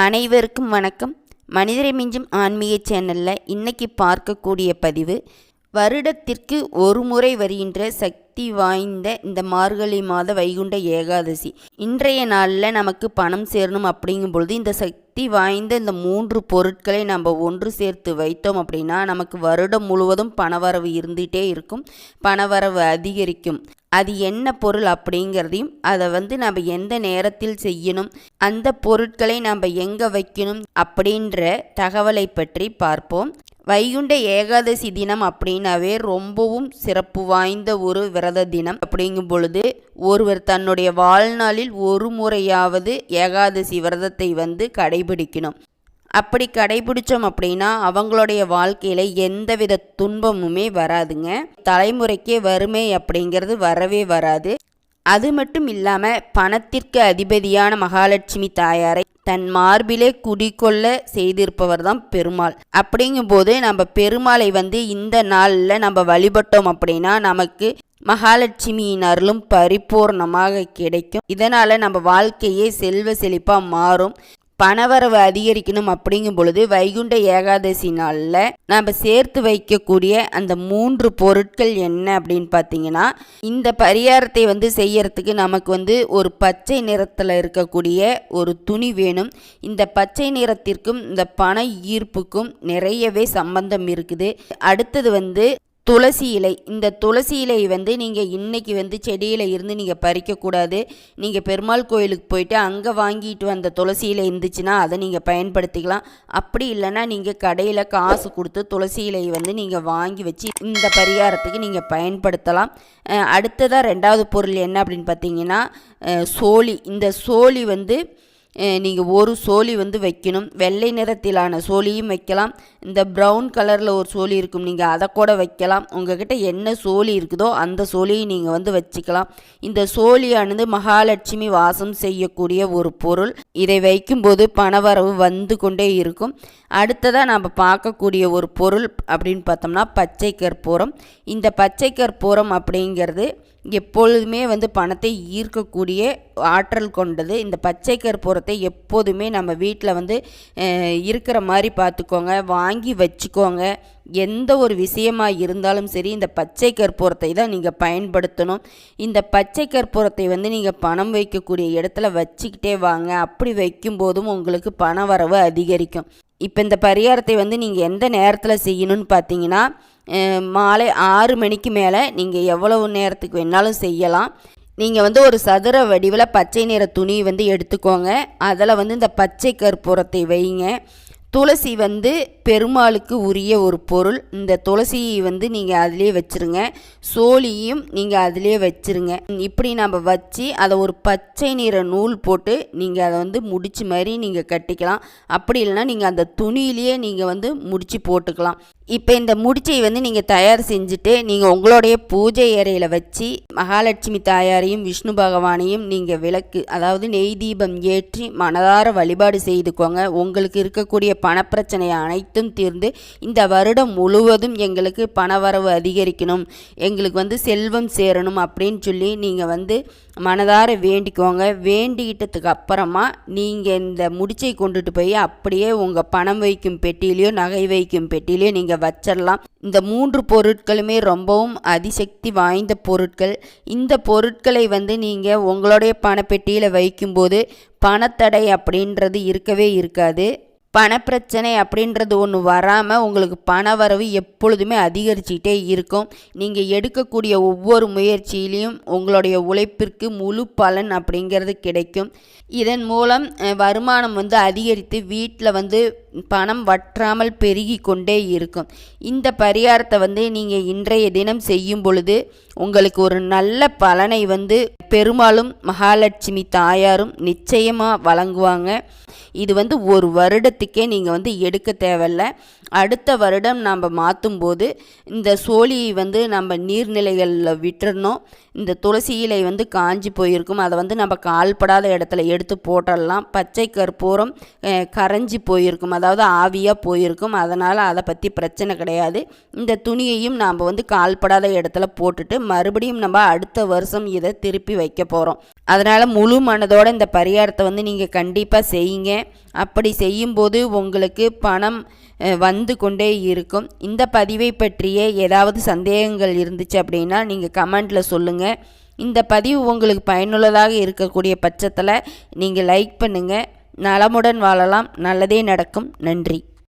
அனைவருக்கும் வணக்கம். மனிதரை மிஞ்சும் ஆன்மீக சேனலில் இன்னைக்கு பார்க்கக்கூடிய பதிவு வருடத்திற்கு ஒரு முறை வருகின்ற சக்தி வாய்ந்த இந்த மார்கழி மாத வைகுண்ட ஏகாதசி. இன்றைய நாளில் நமக்கு பணம் சேரணும் அப்படிங்கும் பொழுது இந்த சக்தி வாய்ந்த இந்த மூன்று பொருட்களை நம்ம ஒன்று சேர்த்து வைத்தோம் அப்படின்னா நமக்கு வருடம் முழுவதும் பணவரவு இருந்துகிட்டே இருக்கும். பணவரவு அதிகரிக்கும். அது என்ன பொருள் அப்படிங்கிறதையும் அதை வந்து நம்ம எந்த நேரத்தில் செய்யணும் அந்த பொருட்களை நம்ம எங்கே வைக்கணும் அப்படின்ற தகவலை பற்றி பார்ப்போம். வைகுண்ட ஏகாதசி தினம் அப்படின்னாவே ரொம்பவும் சிறப்பு வாய்ந்த ஒரு விரத தினம். அப்படிங்கும் பொழுது ஒருவர் தன்னுடைய வாழ்நாளில் ஒரு முறையாவது ஏகாதசி விரதத்தை வந்து கடைபிடிக்கணும். அப்படி கடைபிடிச்சோம் அப்படின்னா அவங்களுடைய வாழ்க்கையில் எந்தவித துன்பமுமே வராதுங்க. தலைமுறைக்கே வறுமை அப்படிங்கிறது வரவே வராது. அது மட்டும் இல்லாமல் பணத்திற்கு அதிபதியான மகாலட்சுமி தாயாரை தன் மார்பிலே குடிக்கொள்ள செய்திருப்பவர் தான் பெருமாள். அப்படிங்கும்போது நம்ம பெருமாளை வந்து இந்த நாளில் நம்ம வழிபட்டோம் அப்படின்னா நமக்கு மகாலட்சுமியின் அருளும் பரிபூர்ணமாக கிடைக்கும். இதனால் நம்ம வாழ்க்கையே செல்வ செழிப்பாக மாறும். பணவரவு அதிகரிக்கணும் அப்படிங்கும் பொழுது வைகுண்ட ஏகாதசி நாளில் நம்ம சேர்த்து வைக்கக்கூடிய அந்த மூன்று பொருட்கள் என்ன அப்படின்னு பார்த்தீங்கன்னா இந்த பரிகாரத்தை வந்து செய்யறதுக்கு நமக்கு வந்து ஒரு பச்சை நிறத்தில் இருக்கக்கூடிய ஒரு துணி வேணும். இந்த பச்சை நிறத்திற்கும் இந்த பண ஈர்ப்புக்கும் நிறையவே சம்பந்தம் இருக்குது. அடுத்தது வந்து துளசி இலை. இந்த துளசி இலை வந்து நீங்கள் இன்றைக்கி வந்து செடியில் இருந்து நீங்கள் பறிக்கக்கூடாது நீங்கள் பெருமாள் கோயிலுக்கு போயிட்டு அங்கே வாங்கிட்டு வந்த துளசி இலை இருந்துச்சுன்னா அதை நீங்கள் பயன்படுத்திக்கலாம். அப்படி இல்லைன்னா நீங்கள் கடையில் காசு கொடுத்து துளசி இலை வந்து நீங்கள் வாங்கி வச்சு இந்த பரிகாரத்துக்கு நீங்கள் பயன்படுத்தலாம். அடுத்ததாக ரெண்டாவது பொருள் என்ன அப்படின்னு பார்த்தீங்கன்னா சோழி இந்த சோழி வந்து நீங்கள் ஒரு சோழி வந்து வைக்கணும். வெள்ளை நிறத்திலான சோழியும் வைக்கலாம். இந்த ப்ரௌன் கலரில் ஒரு சோழி இருக்கும். நீங்கள் அதை கூட வைக்கலாம். உங்ககிட்ட என்ன சோழி இருக்குதோ அந்த சோழியை நீங்கள் வந்து வச்சுக்கலாம். இந்த சோழியானது மகாலட்சுமி வாசம் செய்யக்கூடிய ஒரு பொருள். இதை வைக்கும்போது பணவரவு வந்து கொண்டே இருக்கும். அடுத்ததாக நாம் பார்க்கக்கூடிய ஒரு பொருள் அப்படின்னு பார்த்தோம்னா பச்சை கற்பூரம். இந்த பச்சை கற்பூரம் அப்படிங்கிறது எப்பொழுதுமே வந்து பணத்தை ஈர்க்கக்கூடிய ஆற்றல் கொண்டது. இந்த பச்சை கற்பூரத்தை எப்போதுமே நம்ம வீட்டில் வந்து இருக்கிற மாதிரி பார்த்துக்கோங்க. வாங்கி வச்சுக்கோங்க. எந்த ஒரு விஷயமாக இருந்தாலும் சரி இந்த பச்சை கற்பூரத்தை தான் நீங்கள் பயன்படுத்தணும். இந்த பச்சை கற்பூரத்தை வந்து நீங்கள் பணம் வைக்கக்கூடிய இடத்துல வச்சுக்கிட்டே வாங்க. அப்படி வைக்கும்போதும் உங்களுக்கு பண வரவு அதிகரிக்கும். இப்போ இந்த பரிகாரத்தை வந்து நீங்கள் எந்த நேரத்தில் செய்யணும்னு பார்த்தீங்கன்னா மாலை ஆறு மணிக்கு மேலே நீங்கள் எவ்வளவு நேரத்துக்கு வேணாலும் செய்யலாம். நீங்கள் வந்து ஒரு சதுர வடிவில் பச்சை நிற துணி வந்து எடுத்துக்கோங்க. அதில் வந்து இந்த பச்சை கற்பூரத்தை வைங்க. துளசி வந்து பெருமாளுக்கு உரிய ஒரு பொருள். இந்த துளசியை வந்து நீங்கள் அதிலே வச்சுருங்க. சோழியும் நீங்கள் அதிலே வச்சுருங்க. இப்படி நம்ம வச்சு அதை ஒரு பச்சை நிற நூல் போட்டு நீங்கள் அதை வந்து முடிச்சு மாதிரி நீங்கள் கட்டிக்கலாம். அப்படி இல்லைன்னா நீங்கள் அந்த துணியிலேயே நீங்கள் வந்து முடிச்சு போட்டுக்கலாம். இப்போ இந்த முடிச்சை வந்து நீங்கள் தயார் செஞ்சுட்டு நீங்கள் உங்களுடைய பூஜை அறையில் வச்சு மகாலட்சுமி தாயாரையும் விஷ்ணு பகவானையும் நீங்கள் விளக்கு அதாவது நெய் தீபம் ஏற்றி மனதார வழிபாடு செய்துக்கோங்க. உங்களுக்கு இருக்கக்கூடிய பணப்பிரச்சனை அனைத்தும் தீர்ந்து இந்த வருடம் முழுவதும் எங்களுக்கு பணவரவு அதிகரிக்கணும். எங்களுக்கு வந்து செல்வம் சேரணும் அப்படின்னு சொல்லி நீங்கள் வந்து மனதார வேண்டிக்கோங்க. வேண்டிக்கிட்டதுக்கு அப்புறமா நீங்கள் இந்த முடிச்சை கொண்டுட்டு போய் அப்படியே உங்கள் பணம் வைக்கும் பெட்டியிலையோ நகை வைக்கும் பெட்டியிலையோ நீங்கள் வச்சிடலாம். இந்த மூன்று பொருட்களுமே ரொம்பவும் அதிசக்தி வாய்ந்த பொருட்கள். இந்த பொருட்களை வந்து நீங்கள் உங்களுடைய பணப்பெட்டியில் வைக்கும்போது பணத்தடை அப்படின்றது இருக்கவே இருக்காது. பணப்பிரச்சனை அப்படின்றது ஒன்று வராமல் உங்களுக்கு பண வரவு எப்பொழுதுமே அதிகரிச்சுக்கிட்டே இருக்கும். நீங்கள் எடுக்கக்கூடிய ஒவ்வொரு முயற்சியிலையும் உங்களுடைய உழைப்பிற்கு முழு பலன் அப்படிங்கிறது கிடைக்கும். இதன் மூலம் வருமானம் வந்து அதிகரித்து வீட்டில் வந்து பணம் வற்றாமல் பெருகி கொண்டே இருக்கும். இந்த பரிகாரத்தை வந்து நீங்கள் இன்றைய தினம் செய்யும் பொழுது உங்களுக்கு ஒரு நல்ல பலனை வந்து பெருமாளும் மகாலட்சுமி தாயாரும் நிச்சயமாக வழங்குவாங்க. இது வந்து ஒரு வருடத்துக்கே நீங்கள் வந்து எடுக்க தேவையில்ல. அடுத்த வருடம் நம்ம மாற்றும் போது இந்த சோழியை வந்து நம்ம நீர்நிலைகளில் விட்டுறணும். இந்த துளசி இலை வந்து காஞ்சி போயிருக்கும். அதை வந்து நம்ம கால்படாத இடத்துல எடுத்து போட்டுடலாம் பச்சை கற்பூரம் கரைஞ்சி போயிருக்கும். அதாவது அதாவது ஆவியாக போயிருக்கும். அதனால் அதை பற்றி பிரச்சனை கிடையாது. இந்த துணியையும் நாம் வந்து கால்படாத இடத்துல போட்டுட்டு மறுபடியும் நம்ம அடுத்த வருஷம் இதை திருப்பி வைக்க போகிறோம் அதனால் முழு மனதோட இந்த பரிகாரத்தை வந்து நீங்கள் கண்டிப்பாக செய்யுங்க. அப்படி செய்யும்போது உங்களுக்கு பணம் வந்து கொண்டே இருக்கும். இந்த பதிவை பற்றிய ஏதாவது சந்தேகங்கள் இருந்துச்சு அப்படின்னா நீங்கள் கமெண்டில் சொல்லுங்கள் இந்த பதிவு உங்களுக்கு பயனுள்ளதாக இருக்கக்கூடிய பட்சத்தில் நீங்கள் லைக் பண்ணுங்கள் நலமுடன் வாழலாம். நல்லதே நடக்கும். நன்றி.